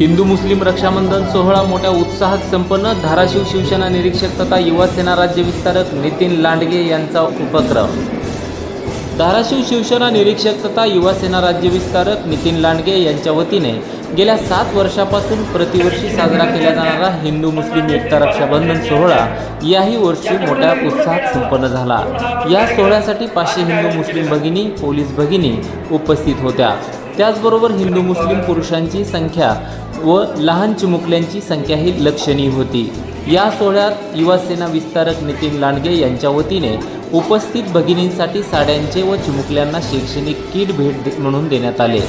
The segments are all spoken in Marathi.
हिंदू मुस्लिम रक्षाबंधन सोहळा मोठ्या उत्साहात संपन्न. धाराशिव शिवसेना निरीक्षक तथा युवा सेना राज्य विस्तारक नितीन लांडगे यांचा उपक्रम. धाराशिव शिवसेना निरीक्षक तथा युवा सेना राज्य विस्तारक नितीन लांडगे यांच्या वतीने गेल्या सात वर्षापासून प्रतिवर्षी साजरा केला जाणारा हिंदू मुस्लिम एकता रक्षाबंधन सोहळा याही वर्षी मोठ्या उत्साहात संपन्न झाला. या सोहळ्यासाठी पाचशे हिंदू मुस्लिम भगिनी पोलीस भगिनी उपस्थित होत्या. त्याचबरोबर हिंदू मुस्लिम पुरुषांची संख्या व लहान चिमुकल्यांची संख्याही लक्षणीय होती. या सोहळ्यात युवासेना विस्तारक नितीन लांडगे यांच्या वतीने उपस्थित भगिनींसाठी साड्यांचे व चिमुकल्यांना शैक्षणिक किट भेट म्हणून देण्यात आले.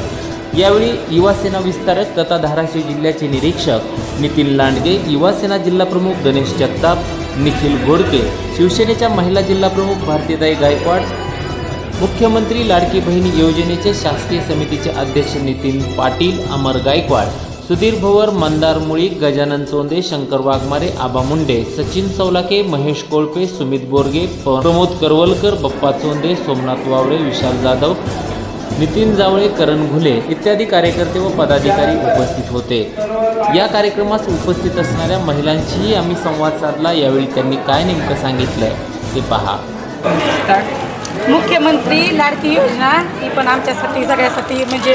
यावेळी युवासेना विस्तारक तथा धाराशिव जिल्ह्याचे निरीक्षक नितीन लांडगे युवासेना जिल्हाप्रमुख गणेश जगताप निखिल गोडके शिवसेनेच्या महिला जिल्हाप्रमुख भारतीदाई भारतीताई गायकवाड मुख्यमंत्री लाडकी बहिणी योजनेचे शासकीय समितीचे अध्यक्ष नितीन पाटील अमर गायकवाड सुधीर भोवर मंदार मुळीक गजानन चोंदे शंकर वाघमारे आबा मुंडे सचिन सौलाके महेश कोळपे सुमित बोरगे प्रमोद करवलकर बप्पा चोंदे सोमनाथ वावळे विशाल जाधव नितीन जावळे करण घुले इत्यादी कार्यकर्ते व पदाधिकारी उपस्थित होते. या कार्यक्रमास उपस्थित असणाऱ्या महिलांशीही आम्ही संवाद साधला. यावेळी त्यांनी काय नेमकं सांगितलं ते पहा. मुख्यमंत्री लाडकी योजना ही पण आमच्यासाठी सगळ्यासाठी म्हणजे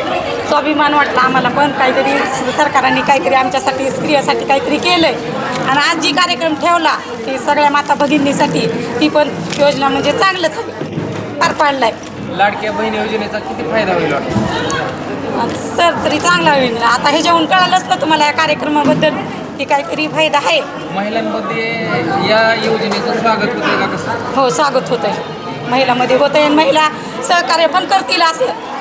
स्वाभिमान वाटला आम्हाला पण. काहीतरी सरकारने काहीतरी आमच्यासाठी स्त्रियासाठी काहीतरी केलं आहे आणि आज जी कार्यक्रम ठेवला ती सगळ्या माता भगिनीसाठी ती पण योजना म्हणजे चांगलंच आहे. पार पाडलं आहे लाडक्या बहीण योजनेचा किती फायदा होईल सर तरी चांगला होईल. आता ह्याच्याहून कळालंच ना तुम्हाला या कार्यक्रमाबद्दल की काहीतरी फायदा आहे. महिलांमध्ये या योजनेचं स्वागत होतं का कसं? हो स्वागत होतं आहे महिलामध्ये होतं आहे महिला सहकार्य पण करतील असं.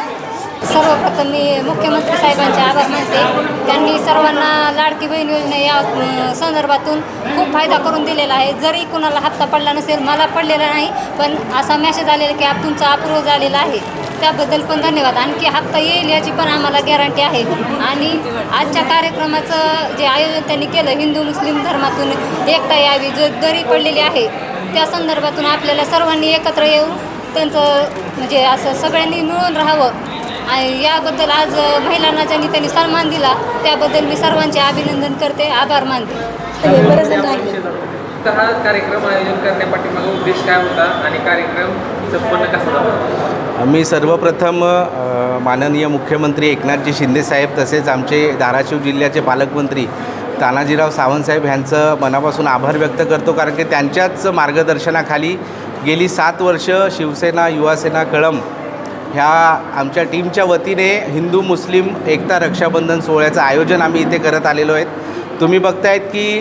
सर्वप्रथम मी मुख्यमंत्री साहेबांचे आभार मानते. त्यांनी सर्वांना लाडकी बहीण योजना या संदर्भातून खूप फायदा करून दिलेला आहे. जरी कुणाला हप्ता पडला नसेल मला पडलेला नाही पण असा मेसेज आलेला की आप तुमचा अप्रूव्ह झालेला आहे. त्याबद्दल पण धन्यवाद. आणखी हप्ता येईल याची पण आम्हाला गॅरंटी आहे. आणि आजच्या कार्यक्रमाचं जे आयोजन त्यांनी केलं हिंदू मुस्लिम धर्मातून एकता यावी जो दरी पडलेली आहे त्या संदर्भातून आपल्याला सर्वांनी एकत्र येऊन त्यांचं म्हणजे असं सगळ्यांनी मिळून राहावं. आणि याबद्दल आज महिलांना ज्यांनी त्यांनी सन्मान दिला त्याबद्दल मी सर्वांचे अभिनंदन करते. आभार मानते. तर हा कार्यक्रम आयोजन करण्यापाठीमागा उद्देश काय होता आणि कार्यक्रम संपन्न कसा झाला? मी सर्वप्रथम माननीय मुख्यमंत्री एकनाथजी शिंदेसाहेब तसेच आमचे धाराशिव जिल्ह्याचे पालकमंत्री तानाजीराव सावंतसाहेब ह्यांचं मनापासून आभार व्यक्त करतो कारण की त्यांच्याच मार्गदर्शनाखाली गेली सात वर्ष शिवसेना युवासेना कळम ह्या आमच्या टीमच्या वतीने हिंदू मुस्लिम एकता रक्षाबंधन सोहळ्याचं आयोजन आम्ही इथे करत आलेलो आहेत. तुम्ही बघतायत की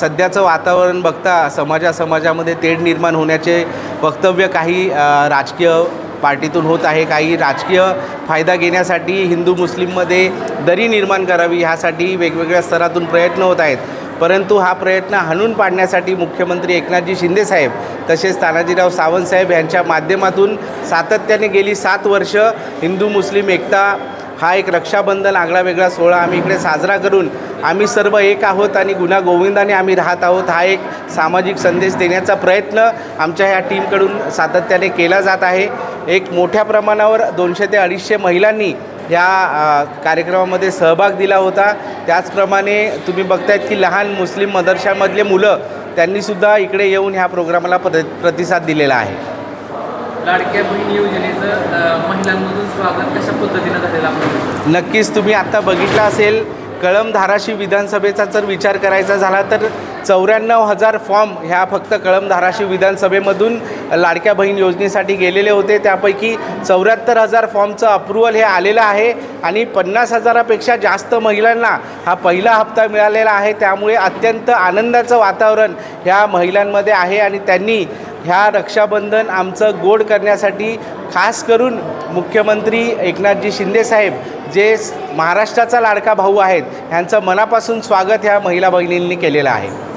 सध्याचं वातावरण बघता समाजा समाजामध्ये तेढ निर्माण होण्याचे वक्तव्य काही राजकीय पार्टीतून होत आहे. काही राजकीय फायदा घेण्यासाठी हिंदू मुस्लिममध्ये दरी निर्माण करावी ह्यासाठी वेगवेगळ्या स्तरातून प्रयत्न होत आहेत. परंतु हा प्रयत्न हाणून पाडण्यासाठी मुख्यमंत्री एकनाथजी शिंदेसाहेब तसेच तानाजीराव सावंतसाहेब यांच्या माध्यमातून सातत्याने गेली सात वर्ष हिंदू मुस्लिम एकता हा एक रक्षाबंधन आगळा वेगळा सोहळा आम्ही इकडे साजरा करून आम्ही सर्व एक आहोत आणि गुन्हा गोविंदाने आम्ही राहत आहोत हा एक सामाजिक संदेश देण्याचा प्रयत्न आमच्या ह्या टीमकडून सातत्याने केला जात आहे. एक मोठ्या प्रमाणावर दोनशे ते अडीचशे महिलांनी या अ, कार्यक्रमामध्ये सहभाग दिला होता. त्याचप्रमाणे तुम्ही बघतायत की लहान मुस्लिम मदरशामधले मुलं त्यांनीसुद्धा इकडे येऊन ह्या प्रोग्रामाला प्र प्रतिसाद दिलेला आहे. लाडक्या बहीण योजनेचं महिलांमधून स्वागत कशा पद्धतीनं झालेलं आपण नक्कीच तुम्ही आत्ता बघितलं असेल कळम धाराशिव विधानसभेचा जर विचार करायचा झाला तर चौऱ्याण्णव हजार फॉर्म ह्या फक्त कळम धाराशिव विधानसभेमधून लाडक्या बहीण योजनेसाठी गेलेले होते. त्यापैकी चौऱ्याहत्तर हजार फॉर्मचं अप्रुव्हल हे आलेलं आहे आणि पन्नास हजारापेक्षा जास्त महिलांना हा पहिला हप्ता मिळालेला आहे. त्यामुळे अत्यंत आनंदाचं वातावरण ह्या महिलांमध्ये आहे आणि त्यांनी ह्या रक्षाबंधन आमचं गोड करण्यासाठी खास करून मुख्यमंत्री एकनाथजी शिंदेसाहेब जे महाराष्ट्राचा लाडका भाऊ आहेत ह्यांचं मनापासून स्वागत ह्या महिला भगिनींनी केलेलं आहे.